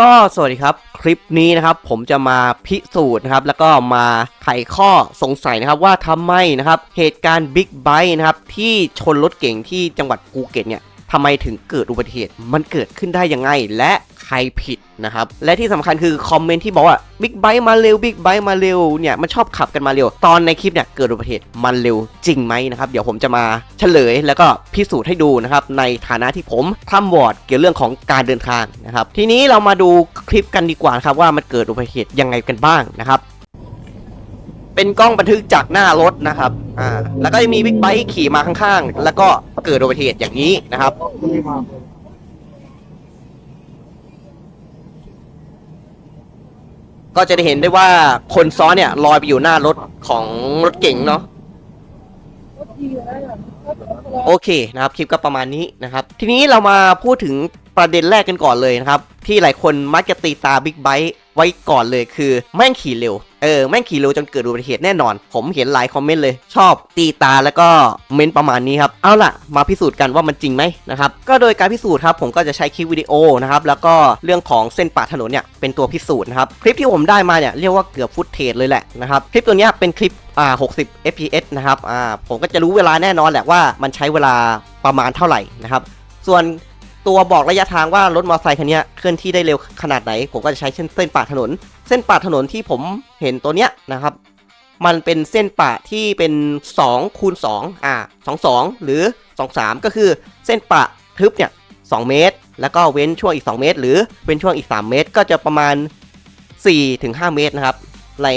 ก็สวัสดีครับคลิปนี้นะครับผมจะมาพิสูจน์นะครับแล้วก็มาไขข้อสงสัยนะครับว่าทำไมนะครับเหตุการณ์บิ๊กไบค์นะครับที่ชนรถเก่งที่จังหวัดภูเก็ตเนี่ยทำไมถึงเกิดอุบัติเหตุมันเกิดขึ้นได้ยังไง และใครผิด นะครับและที่สำคัญคือคอมเมนต์ที่บอกว่าบิ๊กไบค์มาเร็วบิ๊กไบค์มาเร็วเนี่ยมันชอบขับกันมาเร็ว ตอนในคลิปเนี่ยเกิดอุบัติเหตุมันเร็วจริงไหมนะครับเดี๋ยวผมจะมาเฉลยแล้วก็พิสูจน์ให้ดูนะครับในฐานะที่ผมทำวอร์ดเกี่ยวเรื่องของการเดินทางนะครับทีนี้เรามาดูคลิปกันดีกว่านะครับว่ามันเกิดอุบัติเหตุยังไงกันบ้างนะครับเป็นกล้องบันทึกจากหน้ารถนะครับ อ่า แล้วก็มีบิ๊กไบค์ขี่มาข้างๆ แล้วก็เกิดอุบัติเหตุอย่างนี้นะครับ ก็จะได้เห็นได้ว่าคนซ้อนเนี่ยลอยไปอยู่หน้ารถของรถเก๋งเนาะโอเคนะครับคลิปก็ประมาณนี้นะครับ ทีนี้เรามาพูดถึงประเด็นแรกกันก่อนเลยนะครับ ที่หลายคนมักจะตีตาบิ๊กไบค์ ไว้ก่อนเลยคือแม่งขี่เร็วเออแม่งขี่เร็วจนเกิดอุบัติเหตุแน่นอน ผมเห็นหลายคอมเมนต์เลยชอบตีตาแล้วก็เมนประมาณนี้ครับเอาล่ะ มาพิสูจน์กันว่ามันจริงไหมนะครับก็โดยการพิสูจน์ครับผมก็จะใช้คลิปวิดีโอนะครับแล้วก็เรื่องของเส้นปะถนนเนี่ยเป็นตัวพิสูจน์นะครับคลิปที่ผมได้มาเนี่ยเรียกว่าเกือบฟุตเทจเลยแหละนะครับคลิปตัวนี้เป็นคลิปอ่า60 fps นะครับอ่าผมก็จะรู้เวลาแน่นอนแหละว่ามันใช้เวลาประมาณเท่าไหร่นะครับส่วน ตัวบอกระยะทางว่ารถมอเตอร์ไซค์คันนี้เคลื่อนที่ได้เร็วขนาดไหน ผมก็จะใช้เส้นเส้นปะถนน เส้นปะถนนที่ผมเห็นตัวเนี้ยนะครับ มันเป็นเส้นปะที่เป็น2คูณ2อ่า2 2 หรือ 2 3 ก็คือเส้นปะทึบเนี่ย2เมตร แล้วก็เว้นช่วงอีก 2 เมตร หรือเว้นช่วงอีก 3 เมตร ก็จะประมาณ 4-5 เมตรนะครับ ใน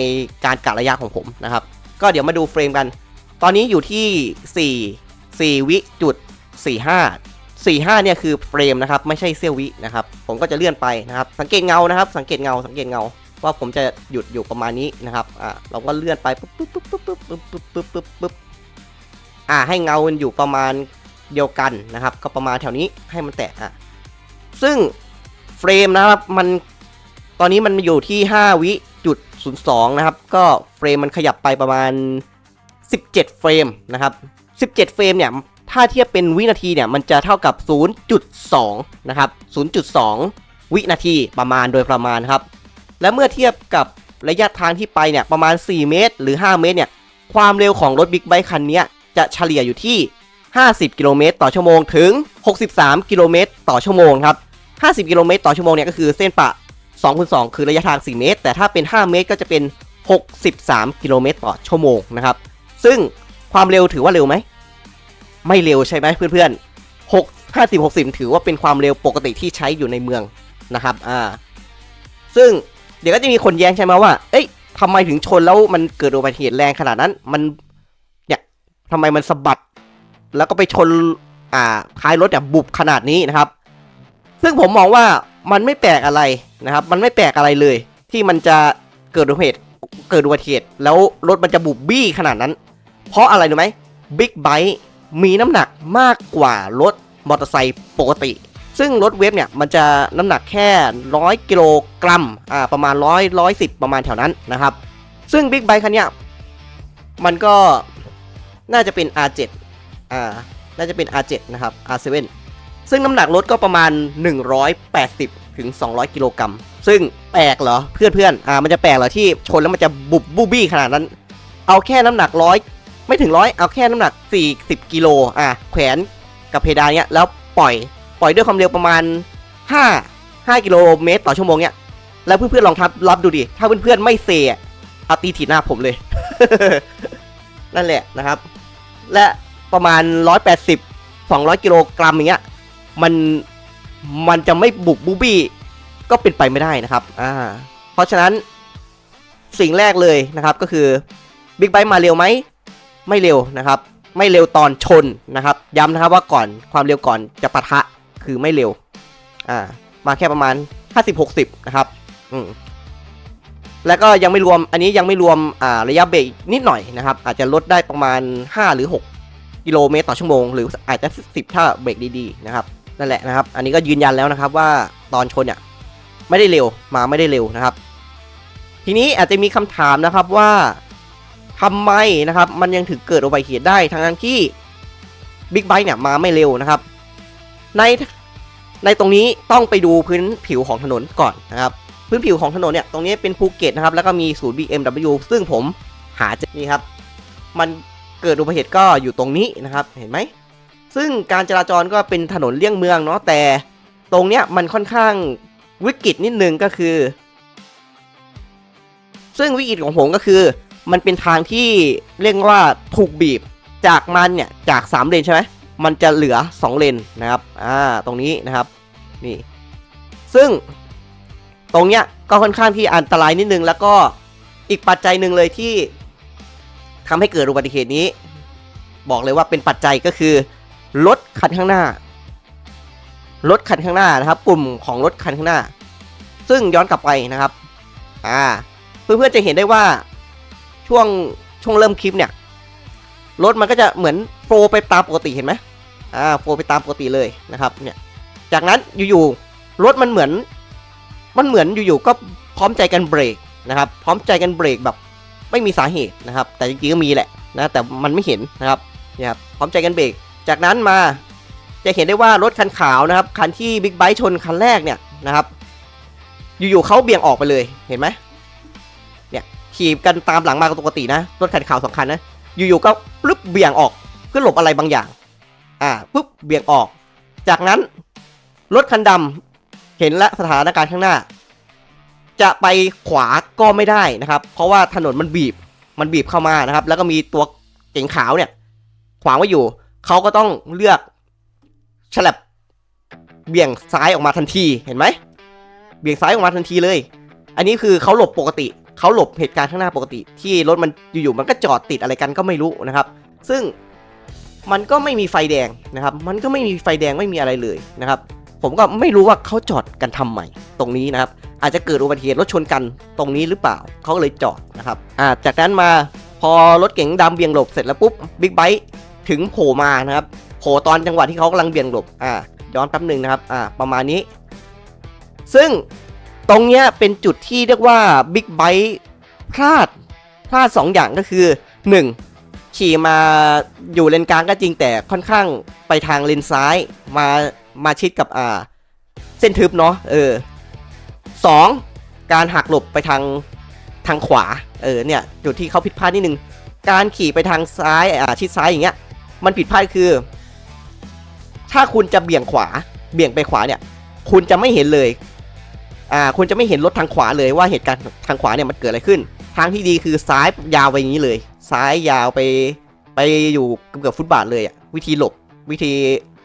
การกะระยะของผมนะครับ ก็เดี๋ยวมาดูเฟรมกัน ตอนนี้อยู่ที่ 4 4 วิจุด 45 45เนี่ยคือเฟรมนะครับไม่ใช่เซี่ยววินะครับผมก็จะเลื่อนไปนะครับสังเกตเงานะครับ สังเกตเงาสังเกตเงาว่าผมจะหยุดอยู่ประมาณนี้นะครับอ่าเราก็เลื่อนไปปุ๊บปุ๊บปุ๊บปุ๊บปุ๊บปุ๊บปุ๊บปุ๊บปุ๊บปุ๊บอ่าให้เงามันอยู่ประมาณเดียวกันนะครับ ก็ประมาณแถวนี้ให้มันแตะอะซึ่งเฟรมนะครับมันตอนนี้มันอยู่ที่ 5 วิจุด02นะครับ ก็เฟรมมันขยับไปประมาณ 17 เฟรมนะครับ 17 เฟรมเนี่ย ถ้าเทียบเป็นวินาทีเนี่ยมันจะเท่ากับ 0.2 นะครับ 0.2 วินาทีประมาณโดยประมาณครับ และเมื่อเทียบกับระยะทางที่ไปเนี่ยประมาณ 4 เมตร หรือ 5 เมตรเนี่ยความเร็วของรถบิ๊กไบค์คันนี้จะเฉลี่ยอยู่ที่ 50 กิโลเมตรต่อชั่วโมงถึง 63 กิโลเมตรต่อชั่วโมงครับ 50 กิโลเมตรต่อชั่วโมงเนี่ยก็คือเส้นปะ2คูณ2คือระยะทาง 4 เมตร แต่ถ้าเป็น 5 เมตรก็จะเป็น 63 กิโลเมตรต่อชั่วโมงนะครับ ซึ่งความเร็วถือว่าเร็วไหม ไม่เร็วใช่ไหมเพื่อนๆ6 50 60ถือว่าเป็นความเร็วปกติที่ใช้อยู่ในเมืองนะครับ อ่า ซึ่งเดี๋ยวก็จะมีคนแย้งใช่ไหมว่า เอ้ยทำไมถึงชนแล้วมันเกิดอุบัติเหตุแรงขนาดนั้น มัน เนี่ยทำไมมันสะบัด แล้วก็ไปชน อ่า ท้ายรถแบบบุบขนาดนี้นะครับ ซึ่งผมมองว่ามันไม่แปลกอะไรนะครับ มันไม่แปลกอะไรเลย ที่มันจะเกิดอุบัติเหตุเกิดอุบัติเหตุแล้วรถมันจะบุบบี้ขนาดนั้น เพราะอะไรรู้ไหมบิ๊กไบค์ มีน้ำหนักมากกว่ารถมอเตอร์ไซค์ปกติ ซึ่งรถเวฟเนี่ยมันจะน้ำหนักแค่ร้อยกิโลกรัมอ่าประมาณร้อยร้อยสิบประมาณแถวนั้นนะครับ ซึ่งบิ๊กไบค์คันเนี้ยมันก็น่าจะเป็น R7 อ่าน่าจะเป็น R7 นะครับ R7 ซึ่งน้ำหนักรถก็ประมาณ 180 ถึง 200 กิโลกรัม ซึ่งแปลกเหรอเพื่อนๆ อ่า มันจะแปลกเหรอที่ชนแล้วมันจะบุบบูบี้ขนาดนั้น เอาแค่น้ำหนักร้อย ไม่ถึงร้อยเอาแค่น้ำหนัก 40กิโลอ่าแขวนกับเพดานเนี้ยแล้วปล่อยปล่อยด้วยความเร็วประมาณ 5 5กิโลเมตรต่อชั่วโมงเนี้ยแล้วเพื่อนๆลองทับรับดูดิ ถ้าเพื่อนๆไม่เซอเอาตีถีหน้าผมเลย นั่นแหละนะครับ และประมาณ 180 200 กิโลกรัมอย่างเงี้ยมันมันจะไม่บุบบูบี้ก็เป็นไปไม่ได้นะครับอ่าเพราะฉะนั้นสิ่งแรกเลยนะครับก็คือบิ๊กไบค์มาเร็วไหม ไม่เร็วนะครับ ไม่เร็วตอนชนนะครับ ย้ำนะครับว่าก่อนความเร็วก่อนจะปะทะคือไม่เร็วอ่ามาแค่ประมาณ 50-60 นะครับอืมแล้วก็ยังไม่รวมอันนี้ยังไม่รวมอ่าระยะเบรกนิดหน่อยนะครับ อาจจะลดได้ประมาณ 5 หรือ 6 กิโลเมตรต่อชั่วโมง หรืออาจจะ10 ถ้าเบรกดีๆนะครับนั่นแหละนะครับ อันนี้ก็ยืนยันแล้วนะครับว่าตอนชนเนี่ยไม่ได้เร็วมาไม่ได้เร็วนะครับ ทีนี้อาจจะมีคำถามนะครับว่า ทำไมนะครับมันยังถึงเกิดอุบัติเหตุได้ทั้งนั้นที่บิ๊กไบค์เนี่ยมาไม่เร็วนะครับ ในในตรงนี้ต้องไปดูพื้นผิวของถนนก่อนนะครับ พื้นผิวของถนนเนี่ยตรงนี้เป็นภูเก็ตนะครับแล้วก็มีศูนย์ BMW ซึ่งผมหาเจอนี่ครับ มันเกิดอุบัติเหตุก็อยู่ตรงนี้นะครับเห็นไหมซึ่งการจราจรก็เป็นถนนเลี่ยงเมืองเนาะแต่ตรงเนี้ยมันค่อนข้างวิกฤตนิดนึงก็คือ ซึ่งวิกฤตของผมก็คือ มันเป็นทางที่เรียกว่าถูกบีบจากมันเนี่ยจาก 3 เลนใช่ไหมมันจะเหลือ 2 เลนนะครับอ่าตรงนี้นะครับนี่ซึ่งตรงเนี้ยก็ค่อนข้างที่อันตรายนิดนึง แล้วก็อีกปัจจัยหนึ่งเลยที่ทำให้เกิดอุบัติเหตุนี้ บอกเลยว่าเป็นปัจจัยก็คือรถคันข้างหน้ารถคันข้างหน้านะครับ กลุ่มของรถคันข้างหน้า ซึ่งย้อนกลับไปนะครับอ่าเพื่อนๆจะเห็นได้ว่า ช่วงช่วงเริ่มคลิปเนี่ยรถมันก็จะเหมือนโฟว์ไปตามปกติเห็นไหมอ่าโฟว์ไปตามปกติเลยนะครับเนี่ยจากนั้นอยู่ๆรถมันเหมือน มันเหมือนอยู่ๆก็พร้อมใจกันเบรกนะครับ พร้อมใจกันเบรกแบบไม่มีสาเหตุนะครับ แต่จริงๆก็มีแหละนะแต่มันไม่เห็นนะครับเนี่ยครับพร้อมใจกันเบรกจากนั้นมาจะเห็นได้ว่ารถคันขาวนะครับคันที่บิ๊กไบค์ชนคันแรกเนี่ยนะครับ อยู่ๆเขาเบี่ยงออกไปเลยเห็นไหม ขี่กันตามหลังมาปกตินะรถคันขาวสองคันนะอยู่ๆก็ปึ๊บเบี่ยงออกเพื่อหลบอะไรบางอย่าง อ่าปึ๊บเบี่ยงออก จากนั้นรถคันดำเห็นและสถานการณ์ข้างหน้า จะไปขวาก็ไม่ได้นะครับ เพราะว่าถนนมันบีบมันบีบเข้ามานะครับ แล้วก็มีตัวเก๋งขาวเนี่ย ขวางไว้อยู่เขาก็ต้องเลือกฉลับเบี่ยงซ้ายออกมาทันทีเห็นไหมเบี่ยงซ้ายออกมาทันทีเลย อันนี้คือเขาหลบปกติ เขาหลบเหตุการณ์ข้างหน้าปกติ ที่รถมันอยู่ๆมันก็จอดติดอะไรกันก็ไม่รู้นะครับ ซึ่งมันก็ไม่มีไฟแดงนะครับ มันก็ไม่มีไฟแดงไม่มีอะไรเลยนะครับ ผมก็ไม่รู้ว่าเขาจอดกันทำไมตรงนี้นะครับ อาจจะเกิดอุบัติเหตุรถชนกันตรงนี้หรือเปล่าเขาเลยจอดนะครับอ่าจากนั้นมาพอรถเก๋งดำเบี่ยงหลบเสร็จแล้วปุ๊บบิ๊กไบค์ถึงโผล่มานะครับโผล่ตอนจังหวะที่เขากำลังเบี่ยงหลบอ่าย้อนแป๊บหนึ่งนะครับอ่าประมาณนี้ ซึ่ง ตรงเนี้ยเป็นจุดที่เรียกว่าบิ๊กไบค์พลาดพลาด 2 อย่างก็คือ 1. ขี่มาอยู่เลนกลางก็จริงแต่ค่อนข้างไปทางเลนซ้ายมามาชิดกับอ่าเส้นทึบเนาะเออสองการหักหลบไปทางทางขวาเออเนี่ยจุดที่เขาผิดพลาดนิดนึง การขี่ไปทางซ้ายอ่าชิดซ้ายอย่างเงี้ยมันผิดพลาดคือ ถ้าคุณจะเบี่ยงขวาเบี่ยงไปขวาเนี่ย คุณจะไม่เห็นเลย อ่าคุณจะไม่เห็นรถทางขวาเลยว่าเหตุการณ์ทางขวาเนี่ยมันเกิดอะไรขึ้น ทางที่ดีคือซ้ายยาวไปอย่างนี้เลย ซ้ายยาวไปไปอยู่เกือบฟุตบาทเลยอะวิธีหลบวิธี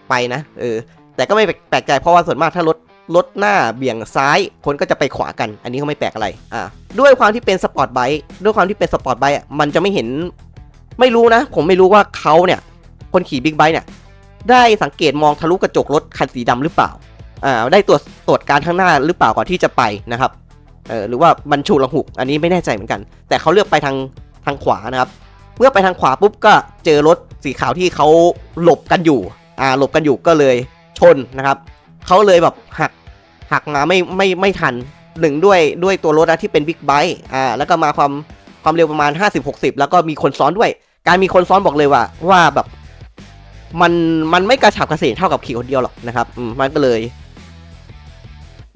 ไปนะเออแต่ก็ไม่แปลกใจเพราะว่าส่วนมากถ้ารถรถหน้าเบี่ยงซ้ายคนก็จะไปขวากัน อันนี้ก็ไม่แปลกอะไรอ่าด้วยความที่เป็นสปอร์ตไบค์ด้วยความที่เป็นสปอร์ตไบค์อะมันจะไม่เห็นไม่รู้นะ ผมไม่รู้ว่าเขาเนี่ยคนขี่บิ๊กไบค์เนี่ยได้สังเกตมองทะลุกระจกรถคันสีดำหรือเปล่า ได้ตรวจตรวจการข้างหน้าหรือเปล่าก่อนที่จะไปนะครับเออหรือว่ามันชูลังหุกอันนี้ไม่แน่ใจเหมือนกัน แต่เขาเลือกไปทางทางขวานะครับ เมื่อไปทางขวาปุ๊บก็เจอรถสีขาวที่เขาหลบกันอยู่อ่าหลบกันอยู่ก็เลยชนนะครับเขาเลยแบบหักหักมาไม่ไม่ไม่ทันหนึ่งด้วยด้วยตัวรถนะที่เป็นบิ๊กไบค์อ่าแล้วก็มาความความเร็วประมาณ 50-60 แล้วก็มีคนซ้อนด้วย การมีคนซ้อนบอกเลยว่าว่าแบบมันมันไม่กระฉับกระเฉงเท่ากับขี่คนเดียวหรอกนะครับอืมมันก็เลย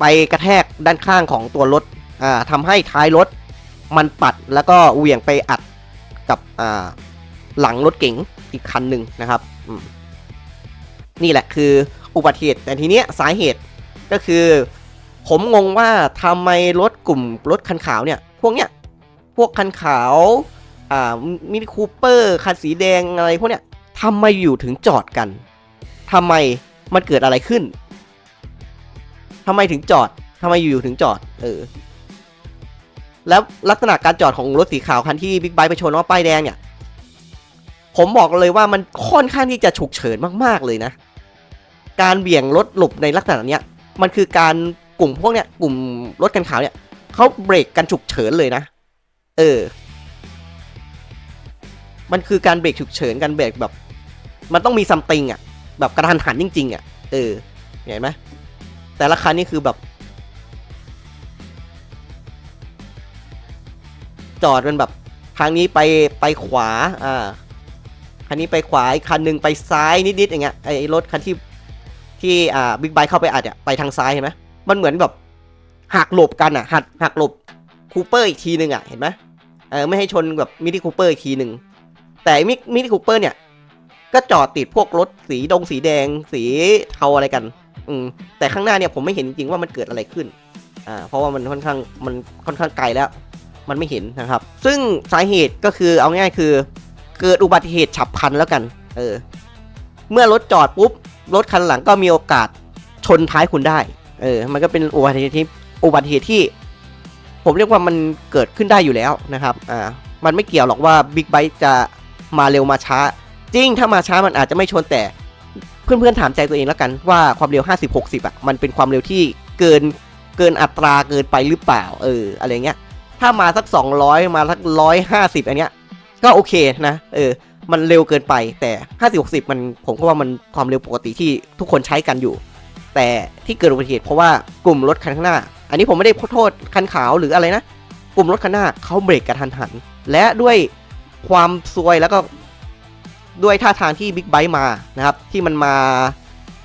ไปกระแทกด้านข้างของตัวรถอ่าทำให้ท้ายรถมันปัดแล้วก็เหวี่ยงไปอัดกับอ่าหลังรถเก๋งอีกคันหนึ่งนะครับ นี่แหละคืออุบัติเหตุแต่ทีเนี้ยสาเหตุก็คือ ผมงงว่าทำไมรถกลุ่มรถคันขาวเนี่ยพวกเนี้ยพวกคันขาวอ่ามินิคูเปอร์คันสีแดงอะไรพวกเนี้ยทำไมอยู่ถึงจอดกันทำไมมันเกิดอะไรขึ้น ทำไมถึงจอดทำไมอยู่ๆถึงจอด เออ แล้วลักษณะการจอดของรถสีขาวคันที่บิ๊กไบค์ไปชนว่าป้ายแดงเนี่ย ผมบอกเลยว่ามันค่อนข้างที่จะฉุกเฉินมากๆเลยนะ การเบี่ยงรถหลบในลักษณะเนี้ย มันคือการกลุ่มพวกเนี้ยกลุ่มรถกันขาวเนี่ยเขาเบรกกันฉุกเฉินเลยนะ เออ มันคือการเบรกฉุกเฉินการเบรกแบบ มันต้องมีซัมติงอะ แบบกระทันหันจริง ๆ อะ เออ เห็นไหม แต่ละคันนี่คือแบบ จอดเป็นแบบทางนี้ไปไปขวา อ่า คันนี้ไปขวาอีกคันหนึ่งไปซ้ายนิดๆอย่างเงี้ย ไอ้รถคันที่ที่อ่าบิ๊กไบค์เข้าไปอัดเนี่ยไปทางซ้ายเห็นไหมมันเหมือนแบบหักหลบกันอะ หักหักหลบคูเปอร์อีกทีหนึ่งอะ เห็นไหมเออไม่ให้ชนแบบมินิคูเปอร์อีกทีหนึ่ง แต่มิมินิคูเปอร์เนี่ย ก็จอดติดพวกรถสีดงสีแดงสีเทาอะไรกัน อืมแต่ข้างหน้าเนี่ยผมไม่เห็นจริงๆว่ามันเกิดอะไรขึ้นอ่าเพราะว่ามันค่อนข้างมันค่อนข้างไกลแล้ว มันไม่เห็นนะครับ ซึ่งสาเหตุก็คือเอาง่ายคือ เกิดอุบัติเหตุฉับพลันแล้วกัน เออ เมื่อรถจอดปุ๊บรถคันหลังก็มีโอกาสชนท้ายคุณได้ เออ มันก็เป็นอุบัติเหตุที่อุบัติเหตุที่ ผมเรียกว่ามันเกิดขึ้นได้อยู่แล้วนะครับ อ่า มันไม่เกี่ยวหรอกว่าบิ๊กไบค์จะมาเร็วมาช้า จริงถ้ามาช้ามันอาจจะไม่ชนแต่ เพื่อนๆถามใจตัวเองแล้วกันว่าความเร็ว 50 60 อะ มันเป็นความเร็วที่เกินเกินอัตราเกินไปหรือเปล่า เออ อะไรเงี้ย ถ้ามาสัก 200 มาสัก 150 อันเนี้ย ก็โอเคนะ เออ มันเร็วเกินไปแต่ 50 60 มันผมก็ว่ามันความเร็วปกติที่ทุกคนใช้กันอยู่ แต่ที่เกิดอุบัติเหตุเพราะว่ากลุ่มรถคันข้างหน้า อันนี้ผมไม่ได้โทษคันขาวหรืออะไรนะ กลุ่มรถคันหน้าเขาเบรกกระทันหัน และด้วยความซวยแล้วก็ ด้วยท่าทางที่บิ๊กไบค์มานะครับ ที่มันมา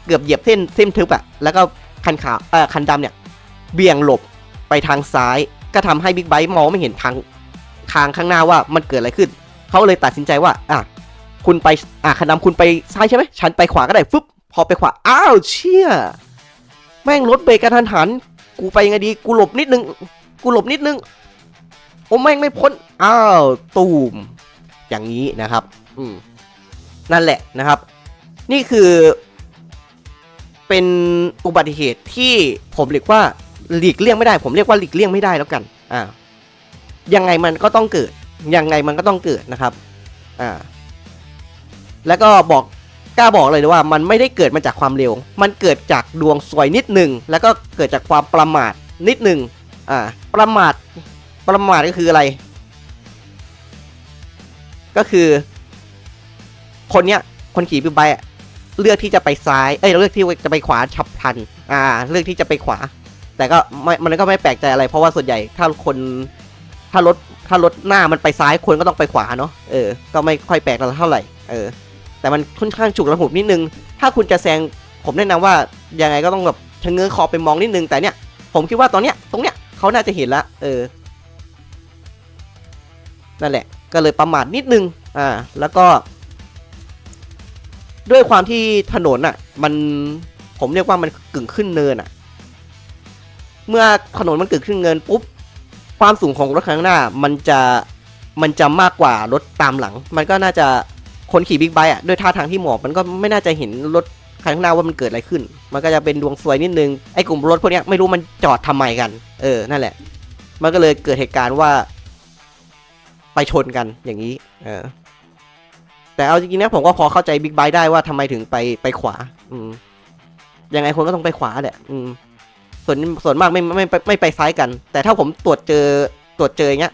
เกือบเหยียบเส้นเส้นทึบอะแล้วก็คันขาวเอ่อคันดำเนี่ย เบี่ยงหลบไปทางซ้าย ก็ทำให้บิ๊กไบค์มองไม่เห็นทางทางข้างหน้าว่ามันเกิดอะไรขึ้น เขาเลยตัดสินใจว่า อะ คุณไป อะคันดำคุณไปซ้ายใช่ไหมฉันไปขวาก็ได้ฟึบพอไปขวา อ้าวเชี่ย แม่งรถเบรกกระทันหัน กูไปยังไงดี กูหลบนิดนึง กูหลบนิดนึง โอ้แม่งไม่พ้น อ้าว ตูม อย่างนี้นะครับ อืม นั่นแหละนะครับ นี่คือเป็นอุบัติเหตุที่ผมเรียกว่าหลีกเลี่ยงไม่ได้ ผมเรียกว่าหลีกเลี่ยงไม่ได้แล้วกันอ่ายังไงมันก็ต้องเกิด ยังไงมันก็ต้องเกิดนะครับอ่าแล้วก็บอกกล้าบอกเลยว่ามันไม่ได้เกิดมาจากความเร็ว มันเกิดจากดวงสวยนิดหนึ่งแล้วก็เกิดจากความประมาทนิดหนึ่งอ่าประมาทประมาทก็คืออะไร ก็คือ คนเนี้ยคนขี่บิ๊กไบค์เลือกที่จะไปซ้าย เอ้ยเลือกที่จะไปขวาฉับพลัน อ่า เลือกที่จะไปขวา แต่ก็ไม่มันก็ไม่แปลกใจอะไร เพราะว่าส่วนใหญ่ถ้าคนถ้ารถถ้ารถหน้ามันไปซ้ายคนก็ต้องไปขวาเนาะเออ ก็ไม่ค่อยแปลกเท่าไหร่เออ แต่มันค่อนข้างฉุกระหุกนิดนึง ถ้าคุณจะแซงผมแนะนำว่ายังไงก็ต้องแบบชะเง้อคอไปมองนิดนึงแต่เนี้ยผมคิดว่าตอนเนี้ยตรงเนี้ยเขาน่าจะเห็นละเออนั่นแหละ ก็เลยประมาทนิดนึงอ่าแล้วก็ ด้วยความที่ถนนอะ มันผมเรียกว่ามันกึ่งขึ้นเนินอะ เมื่อถนนมันกึ่งขึ้นเนินปุ๊บความสูงของรถข้างหน้า มันจะมันจะมากกว่ารถตามหลัง มันก็น่าจะคนขี่บิ๊กไบค์อะด้วยท่าทางที่หมอบมันก็ไม่น่าจะเห็นรถข้างหน้าว่ามันเกิดอะไรขึ้น มันก็จะเป็นดวงซวยนิดนึง ไอ้กลุ่มรถพวกนี้ไม่รู้มันจอดทำไมกัน เออ นั่นแหละ มันก็เลยเกิดเหตุการณ์ว่า ไปชนกันอย่างนี้ เออ แต่เอาจริงๆนะผมก็พอเข้าใจบิ๊กไบได้ว่าทำไมถึงไปไปขวา อืมยังไงคนก็ต้องไปขวาแหละ อืม ส่วนส่วนมากไม่ไม่ไม่ไม่ไปซ้ายกัน แต่ถ้าผมตรวจเจอตรวจเจออย่างเงี้ย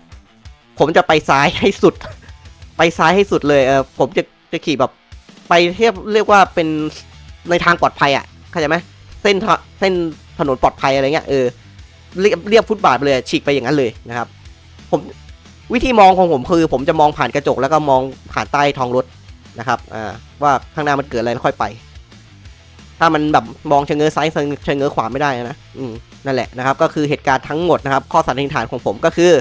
ผมจะไปซ้ายให้สุด ไปซ้ายให้สุดเลยเออผมจะจะขี่แบบ ไปเทียบเรียกว่าเป็นในทางปลอดภัยอะเข้าใจไหมเส้นเส้นถนนปลอดภัยอะไรเงี้ยเออเรียบเรียบฟุตบาทไปเลยฉีกไปอย่างนั้นเลยนะครับ ผมวิธีมองของผมคือ ผมจะมองผ่านกระจกแล้วก็มองผ่านใต้ท้องรถ นะครับอ่าว่าข้างหน้ามันเกิดอะไรแล้วค่อยไป ถ้ามันแบบมองเชิงเงอซ้ายเชิงเงอขวาไม่ได้นะอืมนั่นแหละนะครับ ก็คือเหตุการณ์ทั้งหมดนะครับ ข้อสันนิษฐานของผมก็คือ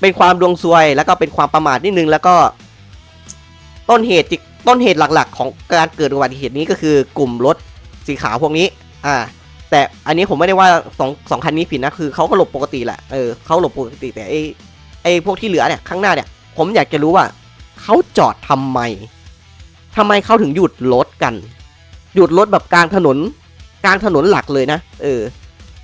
เป็นความดวงซวยแล้วก็เป็นความประมาทนิดนึงแล้วก็ ต้นเหตุต้นเหตุหลักๆ ของการเกิดอุบัติเหตุนี้ก็คือกลุ่มรถสีขาวพวกนี้ อ่า แต่อันนี้ผมไม่ได้ว่าสองสองคันนี้ผิดนะคือเขาก็หลบปกติแหละเออเขาหลบปกติแต่ไอไอพวกที่เหลือเนี่ยข้างหน้าเนี่ย ผมอยากจะรู้ว่าเขาจอดทำไม ทำไมเขาถึงหยุดรถกัน หยุดรถแบบกลางถนนกลางถนนหลักเลยนะ เออ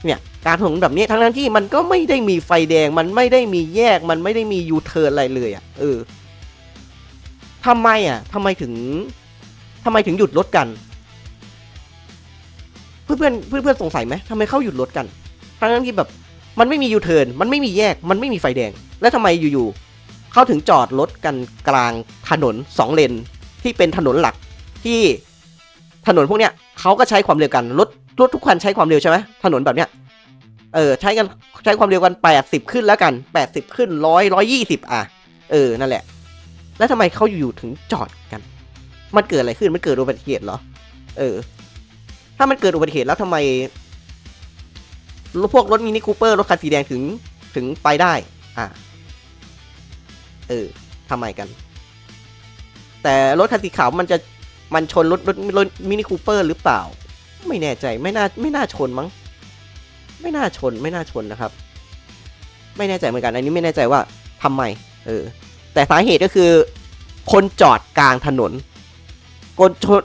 เนี่ยกลางถนนแบบนี้ทั้งนั้นที่มันก็ไม่ได้มีไฟแดง มันไม่ได้มีแยก มันไม่ได้มียูเทิร์นอะไรเลยอะ เออทำไมอะทำไมถึงทำไมถึงหยุดรถกัน เพื่อนเพื่อนเพื่อนเพื่อนสงสัยไหมทำไมเขาหยุดรถกัน ทั้งนั้นที่แบบ มันไม่มียูเทิร์นมันไม่มีแยก มันไม่มีไฟแดง แล้วทำไมอยู่ๆเขาถึงจอดรถกันกลางถนนสองเลน ที่เป็นถนนหลักที่ถนนพวกเนี้ยเขาก็ใช้ความเร็วกันรถรถทุกคันใช้ความเร็วใช่ไหมถนนแบบเนี้ยเออใช้กันใช้ความเร็วกันแปดสิบขึ้นแล้วกันแปดสิบขึ้นร้อยร้อยยี่สิบอะเออนั่นแหละ แล้วทำไมเขาอยู่ถึงจอดกัน มันเกิดอะไรขึ้นมันเกิดอุบัติเหตุเหรอ เออ ถ้ามันเกิดอุบัติเหตุแล้วทำไมรถพวกรถมินิคูเปอร์รถคันสีแดงถึงถึงไปได้ อะเออทำไมกัน แต่รถคันสีขาวมันจะมันชนรถรถรถมินิคูเปอร์หรือเปล่า ไม่แน่ใจไม่น่าไม่น่าชนมั้ง ไม่น่าชนไม่น่าชนนะครับ ไม่แน่ใจเหมือนกันอันนี้ไม่แน่ใจว่าทำไมเออ แต่สาเหตุก็คือ คนจอดกลางถนนคนชน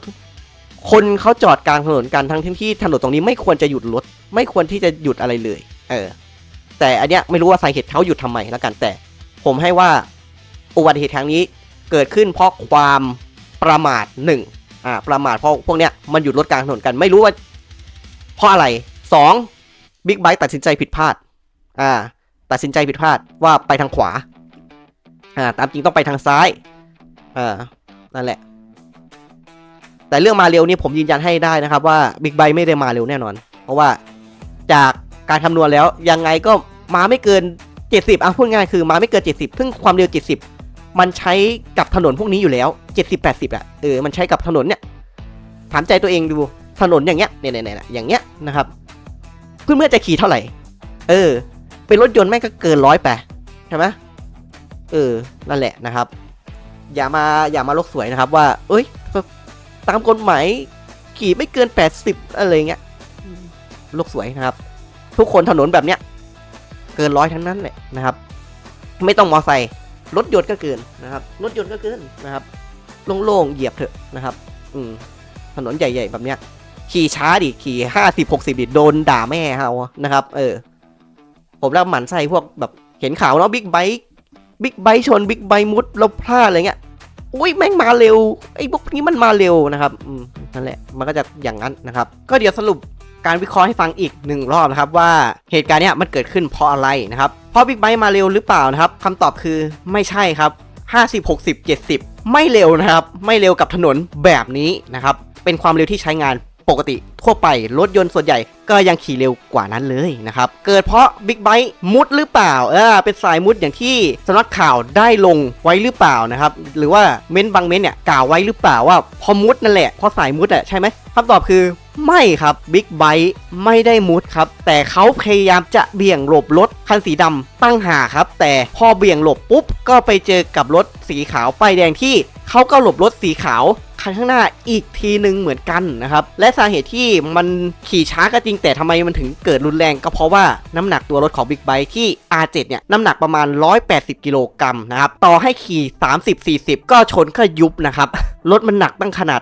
คนเขาจอดกลางถนนกันทั้งที่ถนนตรงนี้ไม่ควรจะหยุดรถไม่ควรที่จะหยุดอะไรเลย เออ แต่อันเนี้ยไม่รู้ว่าสาเหตุเขาหยุดทำไมแล้วกันแต่ ผมให้ว่าอุบัติเหตุครั้งนี้ เกิดขึ้นเพราะความประมาทหนึ่งอ่าประมาทเพราะพวกเนี้ยมันหยุดรถกลางถนนกันไม่รู้ว่า เพราะอะไรสองบิ๊กไบค์ตัดสินใจผิดพลาดอ่าตัดสินใจผิดพลาดว่าไปทางขวาอ่าตามจริงต้องไปทางซ้ายอ่านั่นแหละ แต่เรื่องมาเร็วนี่ผมยืนยันให้ได้นะครับว่าบิ๊กไบค์ไม่ได้มาเร็วแน่นอน เพราะว่าจากการคำนวณแล้วยังไงก็มาไม่เกิน 70อะพูดง่ายคือมาไม่เกิน 70 ซึ่งความเร็ว 70 มันใช้กับถนนพวกนี้อยู่แล้ว 70 80อะเออมันใช้กับถนนเนี่ยถามใจตัวเองดูถนนอย่างเงี้ยเนี่ยเนี่ยอย่างเงี้ยนะครับเพื่อนเมื่อจะขี่เท่าไหร่ เออ เป็นรถยนต์แม่งก็เกินร้อยไปใช่ไหมเออ นั่นแหละนะครับ อย่ามาอย่ามาลกสวยนะครับว่า เอ้ย ตามกฎหมายขี่ไม่เกิน 80 อะไรเงี้ยโลกสวยนะครับ ทุกคนถนนแบบเนี้ย เกินร้อยทั้งนั้นแหละนะครับ ไม่ต้องมอไซค์ รถยนต์ก็เกินนะครับ รถยนต์ก็เกินนะครับ โล่งๆ เหยียบเถอะนะครับ อืม ถนนใหญ่ ๆ แบบเนี้ย ขี่ช้าดิ ขี่ห้าสิบหกสิบดิ โดนด่าแม่เฮานะครับ เออ ผมแล้วหมั่นไส้พวกแบบ เห็นข่าวเนาะบิ๊กไบค์ บิ๊กไบค์ชน บิ๊กไบค์มุดแล้วพลาดอะไรเงี้ย อุ้ยแม่งมาเร็ว ไอ้พวกนี้มันมาเร็วนะครับ อืม นั่นแหละ มันก็จะอย่างนั้นนะครับ ก็เดี๋ยวสรุป การวิเคราะห์ให้ฟังอีกหนึ่งรอบนะครับว่าเหตุการณ์เนี้ยมันเกิดขึ้นเพราะอะไรนะครับเพราะบิ๊กไบค์มาเร็วหรือเปล่านะครับคำตอบคือไม่ใช่ครับ50 60 70 ไม่เร็วนะครับ ไม่เร็วกับถนนแบบนี้นะครับ เป็นความเร็วที่ใช้งาน ปกติทั่วไปรถยนต์ส่วนใหญ่ก็ยังขี่เร็วกว่านั้นเลยนะครับ เกิดเพราะบิ๊กไบค์มุดหรือเปล่าเออเป็นสายมุดอย่างที่สำนักข่าวได้ลงไว้หรือเปล่านะครับ หรือว่าเม้นต์บางเม้นต์เนี่ยกล่าวไว้หรือเปล่าว่าพอมุดนั่นแหละพราะสายมุดอะใช่ไหมคำตอบคือไม่ครับบิ๊กไบค์ไม่ได้มุดครับ แต่เขาพยายามจะเบี่ยงหลบรถคันสีดำตั้งหาครับ แต่พอเบี่ยงหลบปุ๊บก็ไปเจอกับรถสีขาวป้ายแดงที่เขาก็หลบรถสีขาว คันข้างหน้าอีกทีหนึ่งเหมือนกันนะครับ และสาเหตุที่มันขี่ช้าก็จริงแต่ทำไมมันถึงเกิดรุนแรงก็เพราะว่าน้ำหนักตัวรถของ Big b i ที่ R7 เนี่ยน้ำหนักประมาณ 180 กิโลกรัมนะครับต่อให้ขี่ 30-40 ก็ชนก็ยุบนะครับรถมันหนักตั้งขนาด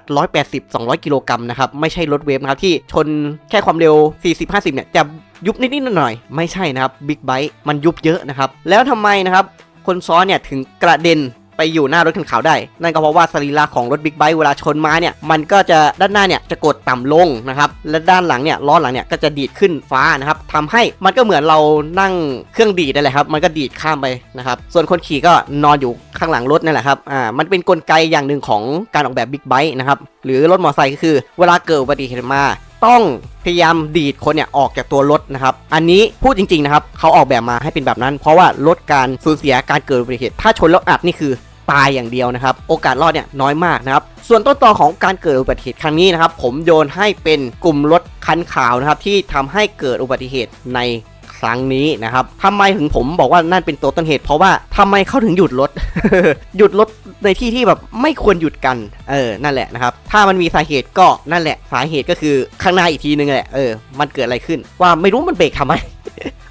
180-200 กิโลกรัมนะครับไม่ใช่รถเวฟครับที่ชนแค่ความเร็ว 40-50 เนี่ยจะยุบนิดๆหน่อยๆไม่ใช่นะครับ Big b i มันยุบเยอะนะครับแล้วทำไมนะครับคนซ้อนเนี่ยถึงกระเด็น ไปอยู่หน้ารถคันขาวได้ นั่นก็เพราะว่าสรีระของรถบิ๊กไบค์เวลาชนมาเนี่ยมันก็จะด้านหน้าเนี่ยจะกดต่ำลงนะครับและด้านหลังเนี่ยล้อหลังเนี่ยก็จะดีดขึ้นฟ้านะครับทำให้มันก็เหมือนเรานั่งเครื่องดีดนั่นแหละครับมันก็ดีดข้ามไปนะครับส่วนคนขี่ก็นอนอยู่ข้างหลังรถนั่นแหละครับอ่ามันเป็นกลไกอย่างหนึ่งของการออกแบบบิ๊กไบค์นะครับหรือรถมอเตอร์ไซค์ก็คือ เวลาเกิดอุบัติเหตุมาต้องพยายามดีดคนเนี่ยออกจากตัวรถนะครับ อันนี้พูดจริงๆนะครับเขาออกแบบมาให้เป็นแบบนั้น เพราะว่าลดการสูญเสียการเกิดอุบัติเหตุ ถ้าชนแล้วอัดนี่คือ ตายอย่างเดียวนะครับ โอกาสรอดเนี่ยน้อยมากนะครับ ส่วนต้นตอของการเกิดอุบัติเหตุครั้งนี้นะครับ ผมโยนให้เป็นกลุ่มรถคันขาวนะครับที่ทำให้เกิดอุบัติเหตุในครั้งนี้นะครับทำไมถึงผมบอกว่านั่นเป็นตัวต้นเหตุ เพราะว่าทำไมเขาถึงหยุดรถ หยุดรถในที่ที่แบบไม่ควรหยุดกัน เออ นั่นแหละนะครับ ถ้ามันมีสาเหตุก็นั่นแหละ สาเหตุก็คือข้างหน้าอีกทีนึงแหละ เออ มันเกิดอะไรขึ้น ว่าไม่รู้มันเบรกทำไม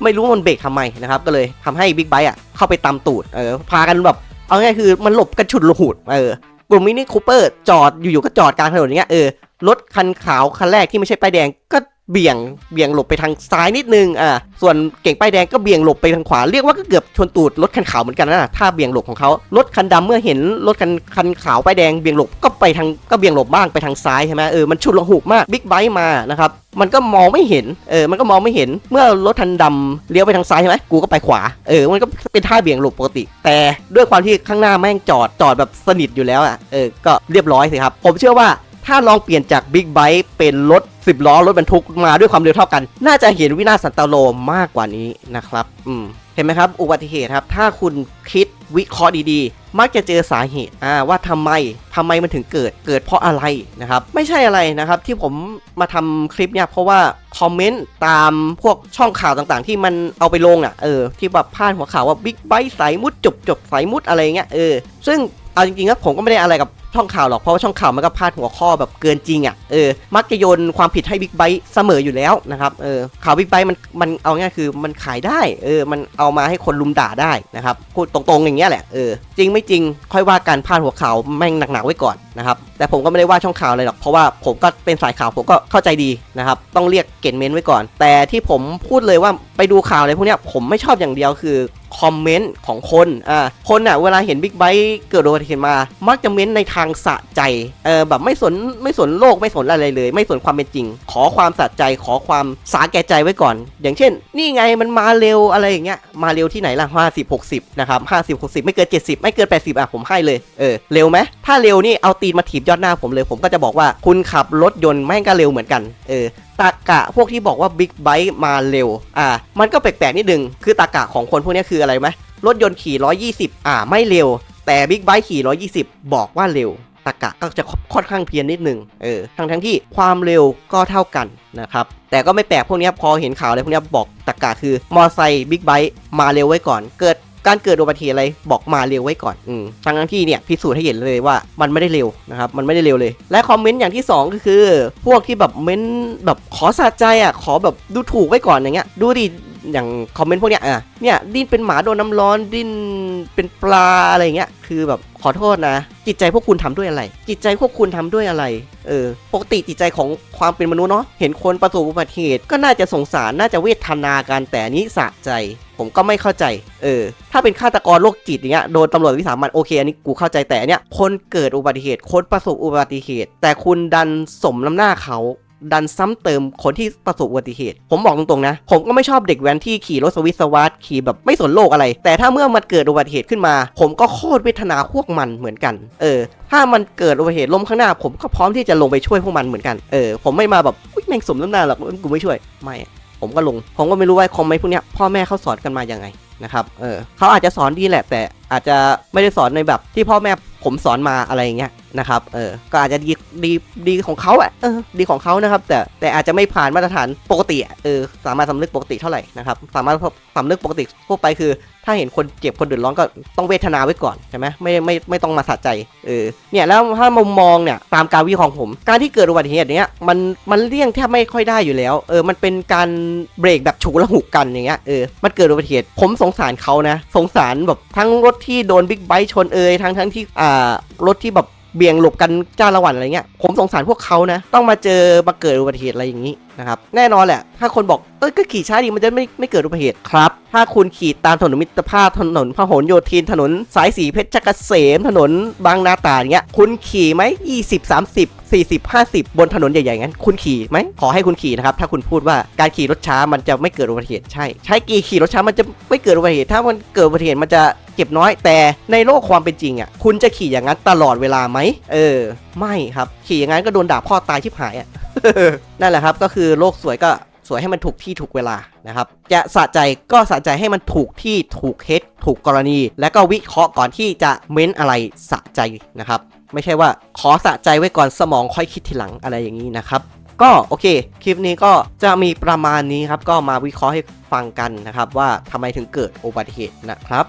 ไม่รู้มันเบรกทำไมนะครับ ก็เลยทำให้บิ๊กไบค์อะเข้าไปตามตูด เออ พากันแบบ เอาง่ายคือมันหลบกันฉุดหลหุดเออกลุ่มมินิคูเปอร์จอดอยู่ๆก็จอดกลางถนนอย่างเงี้ยเออรถคันขาวคันแรกที่ไม่ใช่ป้ายแดงก็ เบี่ยงเบี่ยงหลบไปทางซ้ายนิดนึงอ่าส่วนเก่งป้ายแดงก็เบี่ยงหลบไปทางขวาเรียกว่าก็เกือบชนตูดรถคันขาวเหมือนกันนะถ้าเบี่ยงหลบของเขารถคันดำเมื่อเห็นรถคันคันขาวป้ายแดงเบี่ยงหลบก็ไปทางก็เบี่ยงหลบบ้างไปทางซ้ายใช่ไหมเออมันชุดละหุกมากบิ๊กไบค์มานะครับมันก็มองไม่เห็น เออ มันก็มองไม่เห็น เมื่อรถคันดำเลี้ยวไปทางซ้ายใช่ไหมกูก็ไปขวา เออ มันก็เป็นท่าเบี่ยงหลบปกติ แต่ด้วยความที่ข้างหน้าแม่งจอด จอดแบบสนิทอยู่แล้วอะ เออ ก็เรียบร้อยสิครับ ผมเชื่อว่า ถ้าลองเปลี่ยนจากบิ๊กไบค์เป็นรถ 10 ล้อรถบรรทุกมาด้วยความเร็วเท่ากัน น่าจะเห็นวินาศสันตโลมากกว่านี้นะครับ อืมเห็นไหมครับ อุบัติเหตุครับ ถ้าคุณคิดวิเคราะห์ดีๆ มักจะเจอสาเหตุอ่าว่าทำไมทำไมมันถึงเกิดเกิดเพราะอะไรนะครับ ไม่ใช่อะไรนะครับ ที่ผมมาทำคลิปเนี่ยเพราะว่าคอมเมนต์ตามพวกช่องข่าวต่างๆ ที่มันเอาไปลงอะเออที่แบบพาดหัวข่าวว่าบิ๊กไบค์สายมุดจบจบสายมุดอะไรเงี้ยเออซึ่งเอาจริงๆแล้วผมก็ไม่ได้อะไรกับ ช่องข่าวหรอกเพราะว่าช่องข่าวมันก็พาดหัวข้อแบบเกินจริงอะเออมักจะโยนความผิดให้บิ๊กไบค์เสมออยู่แล้วนะครับเออข่าวบิ๊กไบค์มันมันเอาง่ายคือมันขายได้เออมันเอามาให้คนลุมด่าได้นะครับพูดตรงๆอย่างเงี้ยแหละเออจริงไม่จริงค่อยว่าการพาดหัวข่าวแม่งหนักๆไว้ก่อนนะครับแต่ผมก็ไม่ได้ว่าช่องข่าวอะไรหรอก เพราะว่าผมก็เป็นสายข่าวผมก็เข้าใจดีนะครับ ต้องเรียกเกณฑ์เมนต์ไว้ก่อน แต่ที่ผมพูดเลยว่าไปดูข่าวอะไรพวกนี้ผมไม่ชอบอย่างเดียวคือคอมเมนต์ของคน อ่า คนอะเวลาเห็นบิ๊กไบค์เกิดอุบัติเหตุมา มักจะเม้นในทางสะใจ เออแบบไม่สนไม่สนโลกไม่สนอะไรเลย ไม่สนความเป็นจริง ขอความสะใจขอความสาแก่ใจไว้ก่อน อย่างเช่น นี่ไงมันมาเร็วอะไรอย่างเงี้ย มาเร็วที่ไหนล่ะ50 60 นะครับ 50 60 ไม่เกิน 70 ไม่เกิน 80 อะผมให้เลย เออ เร็วไหมถ้าเร็วนี่เอาตีนมาถีบยอดหน้าผมเลย ผมก็จะบอกว่าคุณขับรถยนต์แม่งก็เร็วเหมือนกัน เออตากะพวกที่บอกว่าบิ๊กไบค์มาเร็ว อ่า มันก็แปลกๆนิดนึง คือตากะของคนพวกนี้คืออะไรไหมรถยนต์ขี่ 120 อ่า ไม่เร็ว แต่บิ๊กไบค์ขี่ 120 บอกว่าเร็วตากะก็จะค่อนข้างเพี้ยนนิดนึง เออ ทั้งทั้งๆที่ความเร็วก็เท่ากันนะครับ แต่ก็ไม่แปลกพวกนี้พอเห็นข่าวอะไรพวกนี้บอกตากะคือ มอไซค์บิ๊กไบค์มาเร็วไว้ก่อน เกิด การเกิดอุบัติเหตุอะไรบอกมาเร็วไว้ก่อนอืมทั้งทั้งที่เนี่ยพิสูจน์ให้เห็นเลยว่ามันไม่ได้เร็วนะครับมันไม่ได้เร็วเลย และคอมเมนต์อย่างที่สองก็คือ พวกที่แบบเม้นแบบขอสะใจอะขอแบบดูถูกไว้ก่อนอย่างเงี้ยดูดิ อย่างคอมเมนต์พวกเนี้ยอะเนี่ยดิ้นเป็นหมาโดนน้ำร้อนดิ้นเป็นปลาอะไรเงี้ยคือแบบขอโทษนะ จิตใจพวกคุณทำด้วยอะไร จิตใจพวกคุณทำด้วยอะไรเออปกติจิตใจของความเป็นมนุษย์เนาะเห็นคนประสบอุบัติเหตุ ก็น่าจะสงสารน่าจะเวทนากันแต่นี้สะใจ ผมก็ไม่เข้าใจ เออ ถ้าเป็นฆาตกรโรคจิตอย่างเงี้ยโดนตำรวจวิสามันโอเคอันนี้กูเข้าใจแต่เนี้ยคนเกิดอุบัติเหตุคนประสบอุบัติเหตุ แต่คุณดันสมน้ำหน้าเขา ดันซ้ำเติมคนที่ประสบอุบัติเหตุ ผมบอกตรงๆนะ ผมก็ไม่ชอบเด็กแว้นที่ขี่รถสวิสสวัสขี่แบบไม่สนโลกอะไร แต่ถ้าเมื่อมันเกิดอุบัติเหตุขึ้นมา ผมก็โคตรเวทนาพวกมันเหมือนกัน เออ ถ้ามันเกิดอุบัติเหตุล้มข้างหน้า ผมก็พร้อมที่จะลงไปช่วยพวกมันเหมือนกัน เออ ผมไม่มาแบบอุ๊ยแม่งสมน้ำหน้าหรอกกูไม่ช่วย ไม่ ผมก็ลง ผมก็ไม่รู้ว่าคอมเมนต์พวกเนี้ยพ่อแม่เขาสอนกันมาอยังไงนะครับ เออเขาอาจจะสอนดีแหละ แต่อาจจะไม่ได้สอนในแบบที่พ่อแม่ผมสอนมาอะไรอย่างเงี้ย นะครับ เออ ก็อาจจะดีดีดีของเขาอะ เออ ดีของเขานะครับ แต่แต่อาจจะไม่ผ่านมาตรฐานปกติเออ สามารถสำนึกปกติเท่าไหร่นะครับ สามารถสำนึกปกติทั่วไปคือ ถ้าเห็นคนเจ็บคนเดือดร้อนก็ต้องเวทนาไว้ก่อนใช่ไหมไม่ไม่ไม่ต้องมาสะใจ เออ เนี่ยแล้วถ้ามุมมองเนี่ยตามการวิเคราะห์ของผม การที่เกิดอุบัติเหตุเนี้ยมันมันเลี่ยงแทบไม่ค่อยได้อยู่แล้ว เออ มันเป็นการเบรกแบบฉุกละหุกกันอย่างเงี้ย เออ มันเกิดอุบัติเหตุ ผมสงสารเขานะ สงสารแบบทั้งรถที่โดนบิ๊กไบค์ชนเอยทั้งทั้งที่อ่ารถที่แบบ เบี่ยงหลบกันจ้าละวันอะไรเงี้ยผมสงสารพวกเขานะ ต้องมาเจอมาเกิดอุบัติเหตุอะไรอย่างนี้นะครับ แน่นอนแหละถ้าคนบอกเอ้ยก็ขี่ช้าดีมันจะไม่ไม่เกิดอุบัติเหตุครับ ถ้าคุณขี่ตามถนนมิตรภาพถนนพหลโยธินถนนสายสีเพชรเกษมถนนบางนาตราดอย่างเงี้ยคุณขี่ไหม20 30 40 50 บนถนนใหญ่ๆงั้น คุณขี่ไหมขอให้คุณขี่นะครับถ้าคุณพูดว่าการขี่รถช้ามันจะไม่เกิดอุบัติเหตุใช่ ใช่กี่ขี่รถช้ามันจะไม่เกิดอุบัติเหตุถ้ามันเกิดอุบัติเหตุมันจะเจ็บน้อยแต่ในโลกความเป็นจริงอะคุณจะขี่อย่างนั้นตลอดเวลาไหมเออ ไม่ครับ ขี่อย่างนั้นก็โดนด่าพ่อตายชิบหายอะนั่นแหละครับก็คือโลกสวยก็ สวยให้มันถูกที่ถูกเวลานะครับจะสะใจก็สะใจให้มันถูกที่ถูกเคสถูกกรณี แล้วก็วิเคราะห์ก่อนที่จะเม้นอะไรสะใจนะครับ ไม่ใช่ว่าขอสะใจไว้ก่อนสมองค่อยคิดทีหลังอะไรอย่างนี้นะครับก็โอเค คลิปนี้ก็จะมีประมาณนี้ครับ ก็มาวิเคราะห์ให้ฟังกันนะครับ ว่าทำไมถึงเกิดอุบัติเหตุนะครับ